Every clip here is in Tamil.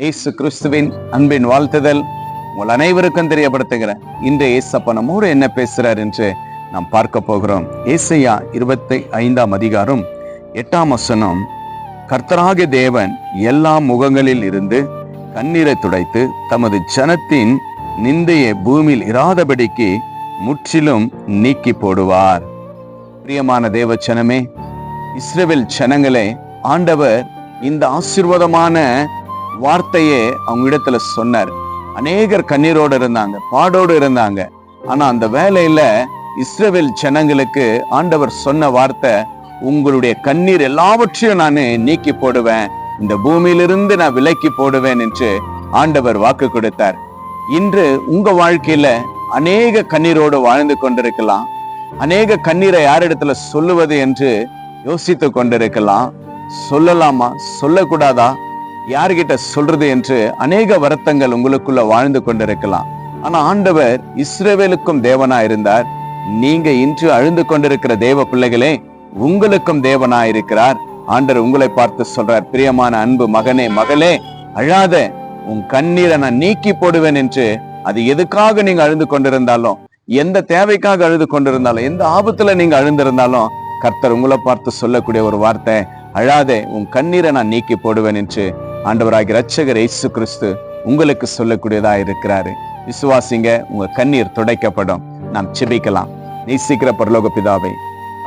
இயேசு கிறிஸ்துவின் அன்பின் வாழ்த்துதல் உங்கள் அனைவருக்கும் தெரியப்படுத்துகிறேன். இந்த ஏசப்பா நம்மோடு என்ன பேசுறார் என்று நாம் பார்க்க போகிறோம். ஏசையா இருபத்தி ஐந்தாம் அதிகாரம் எட்டாம் வசனம் கர்த்தராகிய தேவன் எல்லா முகங்களில் இருந்து கண்ணீரை துடைத்து தமது ஜனத்தின் நிந்தையை பூமியில் இராதபடிக்கு முற்றிலும் நீக்கி போடுவார். பிரியமான தேவ ஜனமே இஸ்ரவேல் ஜனங்களே ஆண்டவர் இந்த ஆசீர்வாதமான வார்த்தையே அவங்க இடத்துல சொன்னார். அநேகர் கண்ணீரோடு இருந்தாங்க பாடோடு இருந்தாங்க. ஆனா அந்த வேலையில இஸ்ரேவேல் ஜனங்களுக்கு ஆண்டவர் சொன்ன வார்த்தை உங்களுடைய கண்ணீர் எல்லாவற்றையும் நான் நீக்கி போடுவேன். இந்த பூமியிலிருந்து நான் விலக்கி போடுவேன் என்று ஆண்டவர் வாக்கு கொடுத்தார். இன்று உங்க வாழ்க்கையில அநேக கண்ணீரோடு வாழ்ந்து கொண்டிருக்கலாம். அநேக கண்ணீரை யாரிடத்துல சொல்லுவது என்று யோசித்து கொண்டிருக்கலாம். சொல்லலாமா? சொல்லக்கூடாதா? யார்கிட்ட சொல்றது என்று அநேக வருத்தங்கள் உங்களுக்குள்ள வாழ்ந்து கொண்டிருக்கலாம். ஆனா ஆண்டவர் இஸ்ரேவேலுக்கும் தேவனா இருந்தார் நீங்க இன்று அழுந்து கொண்டிருக்கிற தேவ பிள்ளைகளே உங்களுக்கும் தேவனா இருக்கிறார் ஆண்டவர் உங்களை பார்த்து சொல்றார் பிரியமான அன்பு மகனே மகளே அழாத உன் கண்ணீரை நான் நீக்கி போடுவேன் என்று. அது எதுக்காக நீங்க அழுந்து கொண்டிருந்தாலும் எந்த தேவைக்காக அழுது கொண்டிருந்தாலும் எந்த ஆபத்துல நீங்க அழுந்திருந்தாலும் கர்த்தர் உங்களை பார்த்து சொல்லக்கூடிய ஒரு வார்த்தை அழாதே உன் கண்ணீரை நான் நீக்கி போடுவேன் என்று. ஆண்டவராகிய ரட்சகர் இயேசு கிறிஸ்து உங்களுக்கு சொல்லக்கூடியதா இருக்கிறாரு. விசுவாசிங்க உங்க கண்ணீர் துடைக்கப்படும். நாம் செபிக்கலாம் நேசிக்கிற பரலோக பிதாவை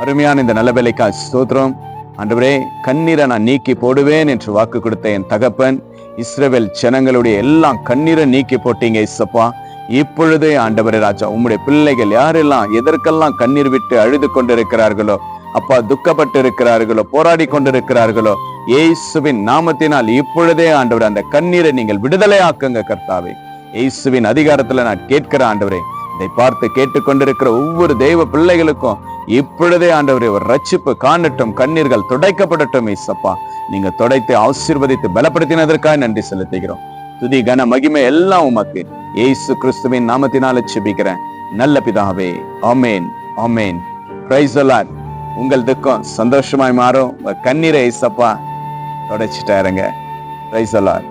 அருமையான இந்த நல்ல வேலைக்கா ஸ்தோத்திரம். ஆண்டவரே கண்ணீரை நான் நீக்கி போடுவேன் என்று வாக்கு கொடுத்த என் தகப்பன் இஸ்ரேவேல் ஜனங்களுடைய எல்லாம் கண்ணீரை நீக்கி போட்டீங்க இசப்பா இப்பொழுதே ஆண்டவரே ராஜா உம்முடைய பிள்ளைகள் யாரெல்லாம் எதற்கெல்லாம் கண்ணீர் விட்டு அழுது கொண்டிருக்கிறார்களோ அப்பா துக்கப்பட்டு இருக்கிறார்களோ போராடி கொண்டிருக்கிறார்களோ இயேசுவின் நாமத்தினால் இப்பொழுதே ஆண்டவர் அந்த கண்ணீரை நீங்கள் விடுதலை ஆக்குங்க கர்த்தாவே. இயேசுவின் அதிகாரத்துல நான் கேட்கிற ஆண்டவரே இதை பார்த்து கேட்டுக்கொண்டிருக்கிற ஒவ்வொரு தெய்வ பிள்ளைகளுக்கும் இப்பொழுதே ஆண்டவரே ஒரு ரட்சிப்பு காணட்டும் கண்ணீர்கள் துடைக்கப்படட்டும் ஈசப்பா நீங்க துடைத்து ஆசீர்வதித்து பலப்படுத்தினதற்காக நன்றி செலுத்துகிறோம். துதி கன மகிமை எல்லாம் உமக்கு. இயேசு கிறிஸ்துவின் நாமத்தினால செபிக்கிறேன். நல்ல பிதாவே ஆமேன் ஆமேன். பிரைஸ் உங்கள் துக்கம் சந்தோஷமாய் மாறும். கண்ணீரை ஐசப்பா தொடச்சிட்டாருங்க. ரைசலார்